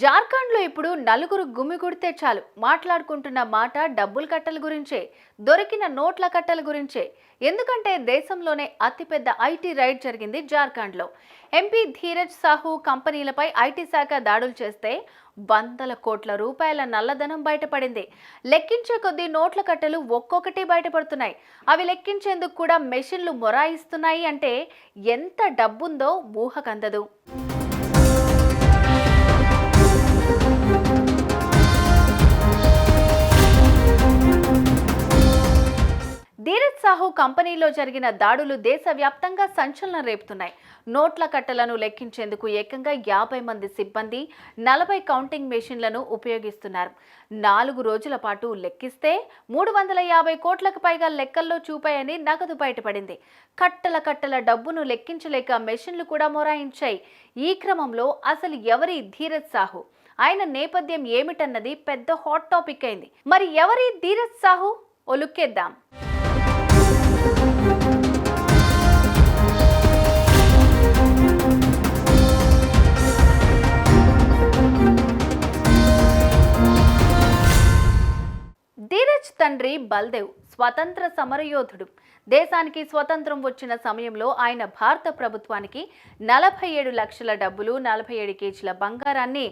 జార్ఖండ్లో ఇప్పుడు నలుగురు గుమి కొడితే చాలు. మాట్లాడుకుంటున్న మాట డబ్బుల కట్టల గురించే దొరికిన నోట్ల కట్టల గురించే. ఎందుకంటే దేశంలోనే అతిపెద్ద ఐటీ రైడ్ జరిగింది జార్ఖండ్లో. ఎంపీ ధీరజ్ సాహు కంపెనీలపై ఐటీ శాఖ దాడులు చేస్తే వందల కోట్ల రూపాయల నల్లధనం బయటపడింది. లెక్కించే కొద్దీ నోట్ల కట్టలు ఒక్కొక్కటి బయటపడుతున్నాయి. అవి లెక్కించేందుకు కూడా మెషిన్లు మొరాయిస్తున్నాయి అంటే ఎంత డబ్బుందో ఊహకందదు. కంపెనీలో జరిగిన దాడులు దేశవ్యాప్తంగా సంచలనం రేపుతున్నాయి. నోట్ల కట్టలను లెక్కించేందుకు ఏకంగా యాభై మంది సిబ్బంది నలభై కౌంటింగ్ మెషిన్లను ఉపయోగిస్తున్నారు. నాలుగు రోజుల పాటు లెక్కిస్తే మూడు వందల యాభై కోట్లకు పైగా లెక్కల్లో చూపాయని నగదు బయటపడింది. కట్టల కట్టల డబ్బును లెక్కించలేక మెషిన్లు కూడా మొరాయించాయి. ఈ క్రమంలో అసలు ఎవరి ధీరజ్ సాహు? ఆయన నేపథ్యం ఏమిటన్నది పెద్ద హాట్ టాపిక్ అయింది. మరి ఎవరి ధీరజ్ సాహు? ఓ లుక్కేద్దాం. తండ్రి బల్దేవ్ స్వతంత్ర సమరయోధుడు. దేశానికి స్వతంత్రం వచ్చిన సమయంలో ఆయన భారత ప్రభుత్వానికి నలభై ఏడు లక్షల డబ్బులు నలభై ఏడు కేజీల బంగారాన్ని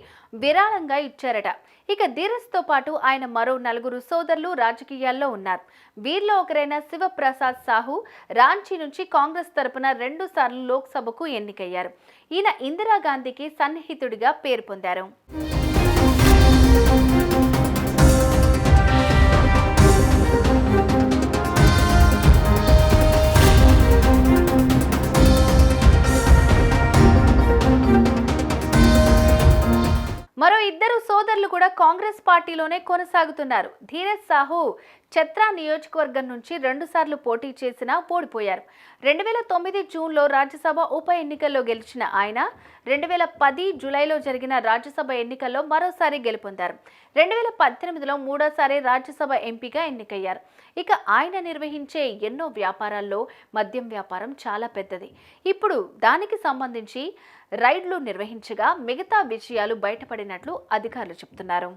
విరాళంగా ఇచ్చారట. ఇక ధీరస్తో పాటు ఆయన మరో నలుగురు సోదరులు రాజకీయాల్లో ఉన్నారు. వీరిలో ఒకరైన శివప్రసాద్ సాహు రాంచీ నుంచి కాంగ్రెస్ తరపున రెండు సార్లు లోక్సభకు ఎన్నికయ్యారు. ఈయన ఇందిరాగాంధీకి సన్నిహితుడిగా పేరు పొందారు. ఇద్దరు సోదరులు కూడా కాంగ్రెస్ పార్టీలోనే కొనసాగుతున్నారు. ధీరజ్ సాహు ఛత్రా నియోజకవర్గం నుంచి రెండుసార్లు పోటీ చేసినా ఓడిపోయారు. రెండు వేల తొమ్మిది జూన్లో రాజ్యసభ ఉప ఎన్నికల్లో గెలిచిన ఆయన రెండు వేల పది జూలైలో జరిగిన రాజ్యసభ ఎన్నికల్లో మరోసారి గెలుపొందారు. రెండు వేల పద్దెనిమిదిలో మూడోసారి రాజ్యసభ ఎంపీగా ఎన్నికయ్యారు. ఇక ఆయన నిర్వహించే ఎన్నో వ్యాపారాల్లో మద్యం వ్యాపారం చాలా పెద్దది. ఇప్పుడు దానికి సంబంధించి రైడ్లు నిర్వహించగా మిగతా విషయాలు బయటపడినట్లు అధికారులు చెబుతున్నారు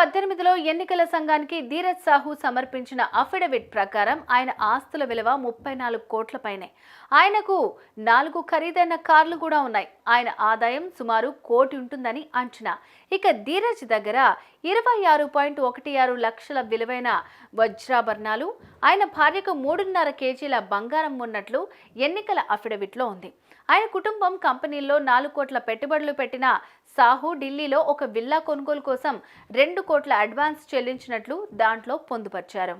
పద్దెనిమిదిలో ఎన్నికల సంఘానికి ధీరజ్ సాహు సమర్పించిన అఫిడవిట్ ప్రకారం ఆయన ఆస్తుల విలువ ముప్పై నాలుగు కోట్లపైనే ఆయనకు నాలుగు ఖరీదైన కార్లు కూడా ఉన్నాయి. ఆయన ఆదాయం సుమారు కోటి ఉంటుందని అంచనా. ఇక ధీరజ్ దగ్గర ఇరవై ఆరు పాయింట్ ఒకటి ఆరు లక్షల విలువైన వజ్రాభరణాలు ఆయన భార్యకు మూడున్నర కేజీల బంగారం ఉన్నట్లు ఎన్నికల అఫిడవిట్లో ఉంది. ఆయన కుటుంబం కంపెనీల్లో నాలుగు కోట్ల పెట్టుబడులు పెట్టిన సాహు ఢిల్లీలో ఒక విల్లా కొనుగోలు కోసం రెండు కోట్ల అడ్వాన్స్ చెల్లించినట్లు దాంట్లో పొందుపర్చారు.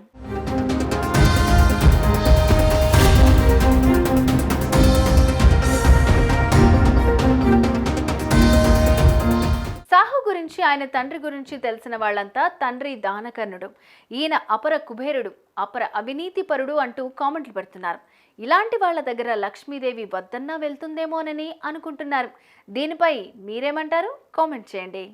సాహు గురించి ఆయన తండ్రి గురించి తెలిసిన వాళ్ళంతా తండ్రి దానకర్ణుడు. ఈయన అపర కుబేరుడు అపర అవినీతిపరుడు అంటూ కామెంట్లు పెడుతున్నారు. ఇలాంటి వాళ్ళ దగ్గర లక్ష్మీదేవి వద్దన్నా వెళ్తుందేమోనని అనుకుంటున్నారు. దీనిపై మీరేమంటారు? కామెంట్ చేయండి.